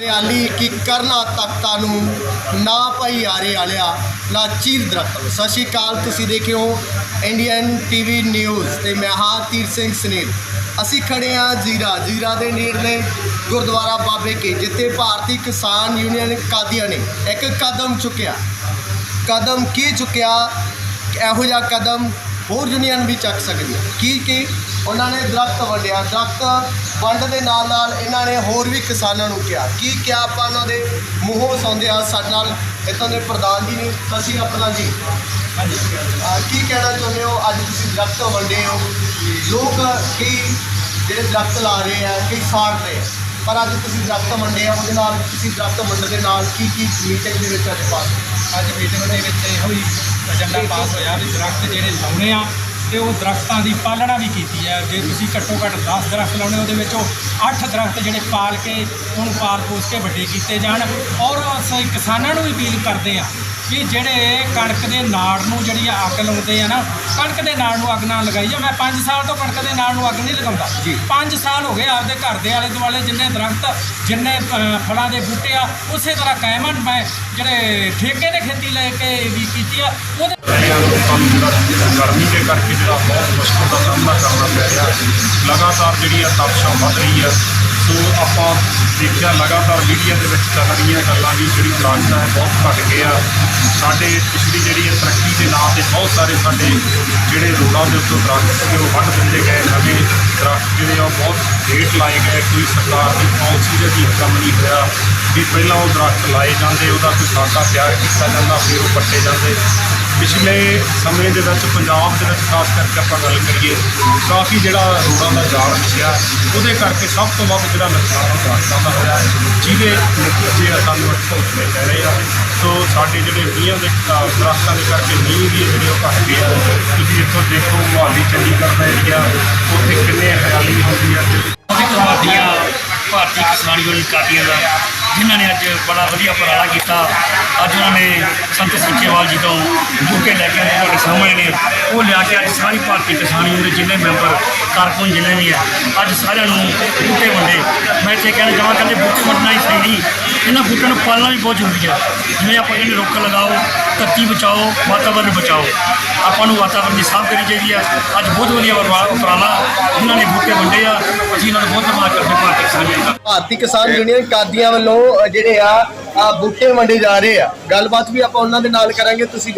ਰਿਆਲੀ ਕੀ ਕਰਨਾ ਤਖਤਾਂ ਨੂੰ ਨਾ ਭਾਈ ਆਰੇ ਵਾਲਿਆ ਨਾ ਚੀਰ ਦਰਖਤ। ਸਤਿ ਸ਼੍ਰੀ ਅਕਾਲ, ਤੁਸੀਂ ਦੇਖਿਓ ਰਹੇ ਹੋ ਇੰਡੀਅਨ ਟੀਵੀ ਨਿਊਜ਼ ਤੇ ਮੈਂ ਹਾਂ ਤੀਰ ਸਿੰਘ ਸੁਨੀਲ। ਅਸੀਂ ਖੜੇ ਹਾਂ ਜੀਰਾ ਜੀਰਾ ਦੇ ਨੇੜਲੇ ਗੁਰਦੁਆਰਾ ਬਾਬੇ ਕੇ, ਜਿੱਥੇ ਭਾਰਤੀ ਕਿਸਾਨ ਯੂਨੀਅਨ ਕਾਦੀਆਂ ਨੇ ਇੱਕ ਕਦਮ ਚੁੱਕਿਆ। ਕਦਮ ਕੀ ਚੁੱਕਿਆ? ਇਹੋ ਜਿਹਾ ਕਦਮ ਹੋਰ ਯੂਨੀਅਨ ਵੀ ਚੱਕ ਸਕਦੀ ਹੈ ਕੀ ਕੀ? ਉਹਨਾਂ ਨੇ ਦਰਖਤ ਵੰਡਿਆ ਦਰਖਤ ਵੰਡ ਦੇ ਨਾਲ ਨਾਲ ਇਹਨਾਂ ਨੇ ਹੋਰ ਵੀ ਕਿਸਾਨਾਂ ਨੂੰ ਕਿਹਾ। ਕੀ ਕਿਹਾ ਆਪਾਂ ਉਹਨਾਂ ਦੇ ਮੂੰਹੋਂ ਸੁਣਦੇ ਆ ਸਾਡੇ ਨਾਲ? ਇੱਥੋਂ ਦੇ ਪ੍ਰਧਾਨ ਜੀ ਨੇ ਅਸੀਂ ਆਪਣਾ ਜੀ। ਕੀ ਕਹਿਣਾ ਚਾਹੁੰਦੇ ਹੋ? ਅੱਜ ਤੁਸੀਂ ਦਰਖਤ ਵੰਡੇ ਹੋ। ਲੋਕ ਕਈ ਜਿਹੜੇ ਦਰਖਤ ਲਾ ਰਹੇ ਆ ਕਈ ਸਾੜ ਰਹੇ ਆ? ਪਰ ਅੱਜ ਤੁਸੀਂ ਦਰਖਤ ਵੰਡੇ ਆ ਉਹਦੇ ਨਾਲ ਤੁਸੀਂ ਦਰਖਤ ਵੰਡਣ ਦੇ ਨਾਲ ਕੀ ਕੀ ਮੀਟਿੰਗ ਦੇ ਵਿੱਚ ਅੱਜ ਪਾਸ ਅੱਜ ਮੀਟਿੰਗ ਦੇ ਵਿੱਚ ਇਹੋ ਹੀ ਏਜੰਡਾ ਪਾਸ ਹੋਇਆ ਵੀ ਦਰਖਤ ਜਿਹੜੇ ਲਾਉਣੇ ਆ ਤੇ ਉਹ ਦਰਖਤਾਂ ਦੀ ਪਾਲਣਾ ਵੀ ਕੀਤੀ ਹੈ। ਜੇ ਤੁਸੀਂ ਘੱਟੋ ਘੱਟ 10 ਦਰਖਤ ਲਾਉਣੇ ਉਹਦੇ ਵਿੱਚੋਂ 8 ਦਰਖਤ ਜਿਹੜੇ ਪਾਲ ਕੇ ਉਹਨੂੰ ਪਾਲ ਪੋਸ ਕੇ ਵੱਡੇ ਕੀਤੇ ਜਾਣ ਔਰ ਅਸੀਂ ਕਿਸਾਨਾਂ ਨੂੰ ਵੀ ਅਪੀਲ ਕਰਦੇ ਆ ਵੀ ਜਿਹੜੇ ਕਣਕ ਦੇ ਨਾੜ ਨੂੰ ਜਿਹੜੀ ਅੱਗ ਲਾਉਂਦੇ ਆ ਨਾ ਕਣਕ ਦੇ ਨਾੜ ਨੂੰ ਅੱਗ ਨਾ ਲਗਾਈ ਜਾ ਮੈਂ 5 ਸਾਲ ਤੋਂ ਕਣਕ ਦੇ ਨਾੜ ਨੂੰ ਅੱਗ ਨਹੀਂ ਲਗਾਉਂਦਾ। ਜੀ। 5 ਸਾਲ ਹੋ ਗਏ ਆਪਦੇ ਘਰ ਦੇ ਆਲੇ ਦੁਆਲੇ ਜਿੰਨੇ ਦਰਖਤ ਜਿੰਨੇ ਫਲਾਂ ਦੇ ਬੂਟੇ ਆ ਉਸੇ ਤਰ੍ਹਾਂ ਕਾਇਮ ਹਨ। ਮੈਂ ਜਿਹੜੇ ਠੇਕੇ ਤੇ ਖੇਤੀ ਲੈ ਕੇ ਵੀ ਕੀਤੀ ਆ ਉਹਦੇ ਜਿਹੜੀਆਂ ਜਿਹੜਾ ਗਰਮੀ ਦੇ ਕਰਕੇ ਜਿਹੜਾ ਬਹੁਤ ਮੁਸ਼ਕਲ ਦਾ ਸਾਹਮਣਾ ਕਰਨਾ ਪੈ ਰਿਹਾ। ਲਗਾਤਾਰ ਜਿਹੜੀ ਆ ਤਪਸ਼ਾਂ ਵੱਧ ਰਹੀ ਆ। ਸੋ ਆਪਾਂ ਦੇਖਿਆ ਲਗਾਤਾਰ ਮੀਡੀਆ ਦੇ ਵਿੱਚ ਚੱਲ ਰਹੀਆਂ ਗੱਲਾਂ ਵੀ ਜਿਹੜੀ ਦਰਖਤ ਹੈ, ਬਹੁਤ ਘਟ ਗਿਆ ਸਾਡੇ ਪਿਛਲੀ ਜਿਹੜੀ ਹੈ ਤਰੱਕੀ ਦੇ ਨਾਂ ਤੇ ਬਹੁਤ ਸਾਰੇ ਸਾਡੇ ਜਿਹੜੇ ਰੋਡਾਂ ਦੇ ਉੱਤੇ ਦਰਖਤ ਸੀਗੇ, ਉਹ ਵੱਢ ਦਿੱਤੇ ਗਏ, ਨਵੇਂ ਦਰਖਤ ਜਿਹੜੇ ਆ, ਉਹ ਬਹੁਤ ਲੇਟ ਲਾਏ ਗਏ। ਕੋਈ ਸਰਕਾਰ ਦੀ ਪਾਲਿਸੀ ਦਾ ਅਧੀਨ ਕੰਮ ਨਹੀਂ ਹੋਇਆ ਵੀ ਪਹਿਲਾਂ ਉਹ ਦਰਖਤ ਲਾਏ ਜਾਂਦੇ, ਉਹਦਾ ਕੋਈ ਖਾਕਾ ਤਿਆਰ ਕੀਤਾ ਜਾਂਦਾ, ਫਿਰ ਉਹ ਪੱਟੇ ਜਾਂਦੇ। ਪਿਛਲੇ ਸਮੇਂ ਦੇ ਵਿੱਚ, ਪੰਜਾਬ ਦੇ ਵਿੱਚ ਖਾਸ ਕਰਕੇ ਆਪਾਂ ਗੱਲ ਕਰੀਏ, ਕਾਫੀ ਜਿਹੜਾ ਰੋਡਾਂ ਦਾ ਜਾ ਜਾਲ ਵਿਛਿਆ ਉਹਦੇ ਕਰਕੇ ਸਭ ਤੋਂ ਵੱਧ ਜਿਹੜਾ ਨੁਕਸਾਨ ਉਹ ਦਰਖਤਾਂ ਦਾ ਹੋਇਆ ਜਿਹਦੇ ਨਤੀਜੇ ਸਾਨੂੰ ਅੱਜ ਭੁਗਤਣੇ ਪੈ ਰਹੇ ਆ ਸੋ ਸਾਡੇ ਜਿਹੜੇ ਮੀਂਹਾਂ ਦੇ ਅ, ਦਰਖਤਾਂ ਦੇ ਕਰਕੇ ਮੀਂਹ ਵੀ ਜਿਹੜੇ ਉਹ ਘੱਟ ਗਏ ਆ ਤੁਸੀਂ ਇੱਥੋਂ ਦੇਖੋ ਮੁਹਾਲੀ ਚੰਡੀਗੜ੍ਹ ਦਾ ਏਰੀਆ ਉੱਥੇ ਕਿੰਨੇ ਹਰਿਆਲੀ ਹੁੰਦੀ ਆ। ਤੇ ਭਾਰਤੀ ਕਿਸਾਨ ਯੂਨੀਅਨ ਕਾਦੀਆਂ ਦਾ ਜਿਨ੍ਹਾਂ ਨੇ ਅੱਜ ਬੜਾ ਵਧੀਆ ਉਪਰਾਲਾ ਕੀਤਾ। ਅੱਜ ਉਹਨਾਂ ਨੇ ਸੰਤ ਸਿੱਖੇਵਾਲ ਜੀ ਤੋਂ ਬੂਟੇ ਲੈ ਕੇ ਤੁਹਾਡੇ ਸਾਹਮਣੇ ਨੇ ਉਹ ਲਿਆ ਕੇ ਅੱਜ ਸਾਰੀ ਭਾਰਤੀ ਕਿਸਾਨ ਯੂਨੀਅਨ ਦੇ ਜਿੰਨੇ ਮੈਂਬਰ ਕਾਰਕੁਨ ਜਿੰਨੇ ਵੀ ਹੈ ਅੱਜ ਸਾਰਿਆਂ ਨੂੰ ਬੂਟੇ ਵੰਡੇ। ਮੈਂ ਇੱਥੇ ਕਹਿਣਾ ਚਾਹਾਂ ਕਹਿੰਦੇ ਬੂਟੇ ਵੰਡਣਾ ਹੀ ਸਹੀ ਨਹੀਂ। ਇਹਨਾਂ ਬੂਟਿਆਂ ਨੂੰ ਪਾਲਣਾ ਵੀ ਬਹੁਤ ਜ਼ਰੂਰੀ ਹੈ। ਜਿਵੇਂ ਆਪਾਂ ਕਹਿੰਦੇ ਰੁੱਖ ਲਗਾਓ, ਧਰਤੀ ਬਚਾਓ, ਵਾਤਾਵਰਨ ਬਚਾਓ। ਆਪਾਂ ਨੂੰ ਵਾਤਾਵਰਨ ਦੀ ਸਾਫ਼ ਕਰਨੀ ਚਾਹੀਦੀ ਹੈ ਅੱਜ ਬਹੁਤ ਵਧੀਆ ਉਪਰਾ- ਉਪਰਾਲਾ ਇਹਨਾਂ ਨੇ ਬੂਟੇ ਵੰਡੇ ਆ। ਅਸੀਂ ਇਹਨਾਂ ਦਾ ਬਹੁਤ ਧੰਨਵਾਦ ਕਰਦੇ ਹਾਂ, ਭਾਰਤੀ ਕਿਸਾਨ ਦਾ। ਭਾਰਤੀ ਕਿਸਾਨ ਯੂਨੀਅਨ ਕਾਦੀਆਂ ਵੱਲੋਂ ਜਿਹੜੇ ਆ ਬੂਟੇ ਵੰਡੇ ਜਾ ਰਹੇ ਆ। ਗੱਲਬਾਤ ਵੀ ਆਪਾਂ ਉਹਨਾਂ ਦੇ ਨਾਲ ਕਰਾਂਗੇ, ਤੁਸੀਂ